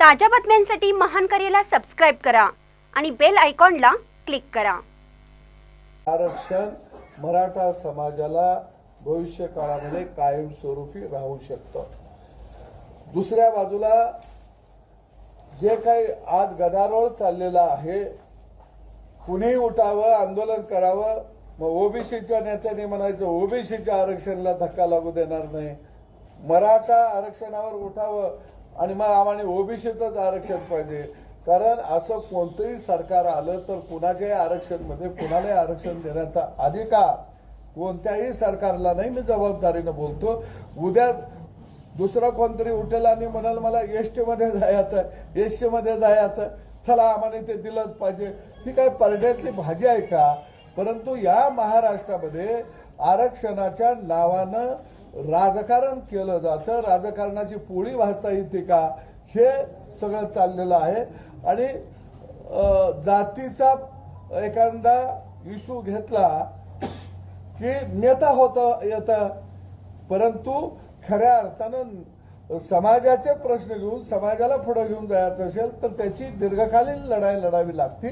ताज्या बातम्यांसाठी महान करेला सबस्क्राईब करा आणि बेल आयकॉनला क्लिक करा. आरक्षण मराठा समाजाला भविष्य काळामध्ये कायमस्वरूपी राहू शकतं. दुसऱ्या बाजूला जे काही आज गदारोळ चाललेला आहे कुणीही उठावं आंदोलन करावं मग ओबीसीच्या नेत्याने म्हणायचं ओबीसीच्या आरक्षणाला धक्का लागू देणार नाही. मराठा आरक्षणावर उठावं आणि मग आम्हाला ओबीसीतच आरक्षण पाहिजे. कारण असं कोणतंही सरकार आलं तर कुणाच्याही आरक्षणमध्ये कुणालाही आरक्षण देण्याचा अधिकार कोणत्याही सरकारला नाही. मी जबाबदारीनं बोलतो. उद्या दुसरा कोणतरी उठेल आणि म्हणाल मला एस टीमध्ये जायचं एस टीमध्ये जायचं चला आम्हाला ते दिलंच पाहिजे. ही काय परड्यातली भाजी आहे का? परंतु या महाराष्ट्रामध्ये आरक्षणाच्या नावानं राजकारण केलं जातं. राजकारणाची पोळी भासता येते का? हे सगळं चाललेलं आहे. आणि जातीचा एखादा इशू घेतला की नेता होतं येतं. परंतु खऱ्या अर्थानं समाजाचे प्रश्न घेऊन समाजाला पुढे घेऊन जायचं असेल तर त्याची दीर्घकालीन लढाई लढावी लागते.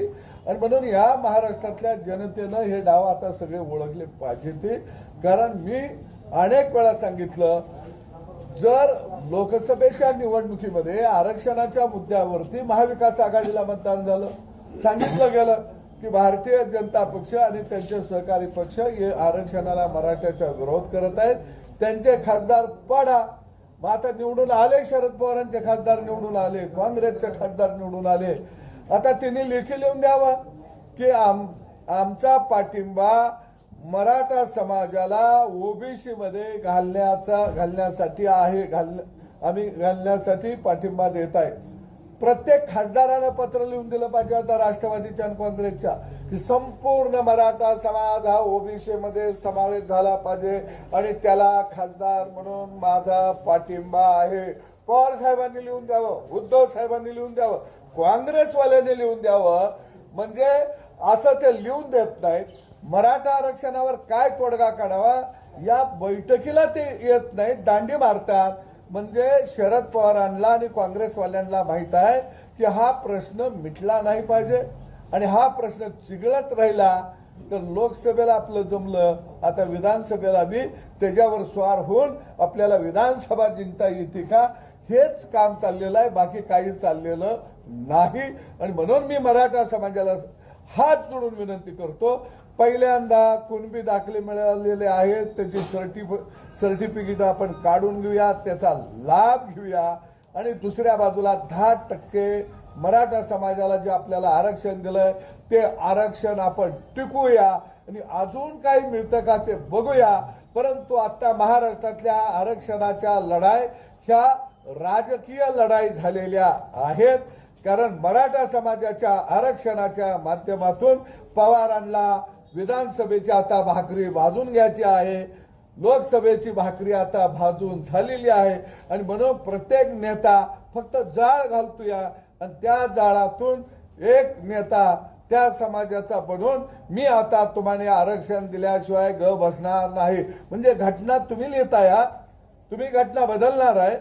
आणि म्हणून या महाराष्ट्रातल्या जनतेनं हे डाव आता सगळे ओळखले पाहिजे ते. कारण मी अनेक वेळा सांगितलं जर लोकसभेच्या निवडणुकीमध्ये आरक्षणाच्या मुद्द्यावरती महाविकास आघाडीला मतदान झालं सांगितलं गेलं की भारतीय जनता पक्ष आणि त्यांचे सहकारी पक्ष हे आरक्षणाला मराठ्याचा विरोध करत आहेत. त्यांचे खासदार पाडा. मग आता निवडून आले शरद पवारांचे खासदार निवडून आले काँग्रेसचे खासदार निवडून आले. आता त्यांनी लेखी लिहून द्यावा की आम आमचा पाठिंबा मराठा समाजाला ओबीसी मध्ये घालण्याचा घालण्यासाठी आहे घाल आम्ही घालण्यासाठी पाठिंबा देत आहे. प्रत्येक खासदारानं पत्र लिहून दिलं पाहिजे आता राष्ट्रवादीच्या आणि काँग्रेसच्या की संपूर्ण मराठा समाज हा ओबीसी मध्ये समावेश झाला पाहिजे आणि त्याला खासदार म्हणून माझा पाठिंबा आहे. पवार साहेबांनी लिहून द्यावं उद्धव साहेबांनी लिहून द्यावं काँग्रेसवाल्यांनी लिहून द्यावं. म्हणजे असं ते लिहून देत नाहीत. मराठा आरक्षणावर काय तोडगा काढावा? या बैठकीला ते येत नाहीत. दांडी मारतात. म्हणजे शरद पवारांना आणि काँग्रेसवाल्यांना माहीत आहे की हा प्रश्न मिटला नाही पाहिजे. आणि हा प्रश्न चिघळत राहिला तर लोकसभेला आपलं जमलं. आता विधानसभेला बी त्याच्यावर स्वार होऊन आपल्याला विधानसभा जिंकता येते का? हेच काम चाललेलं आहे. बाकी काही चाललेलं नाही. आणि म्हणून मी मराठा समाजाला हात जोडून विनंती करतो. पहिल्यांदा कुणबी दाखले मिळालेले आहेत त्याची सर्टिफ सर्टिफिकेट आपण काढून घेऊया त्याचा लाभ घेऊया. आणि दुसऱ्या बाजूला दहा टक्के मराठा समाजाला जे आपल्याला आरक्षण दिलंय ते आरक्षण आपण टिकूया. आणि अजून काही मिळतं का ते बघूया. परंतु आता महाराष्ट्रातल्या आरक्षणाच्या लढाई ह्या राजकीय लढाई झालेल्या आहेत. कारण मराठा समाजाच्या आरक्षणाच्या माध्यमातून पवारांना विधानसभेची आता भाकरी भाजून घ्यायची आहे. लोकसभेची भाकरी आता भाजून झालेली आहे. आणि म्हणून प्रत्येक नेता फक्त जाळ घालतोया. आणि त्या जाळातून एक नेता त्या समाजाचा बनून मी आता तुम्हाला आरक्षण दिल्याशिवाय ग बसणार नाही. म्हणजे घटना तुम्ही लिहिताया तुम्ही घटना बदलणार आहे.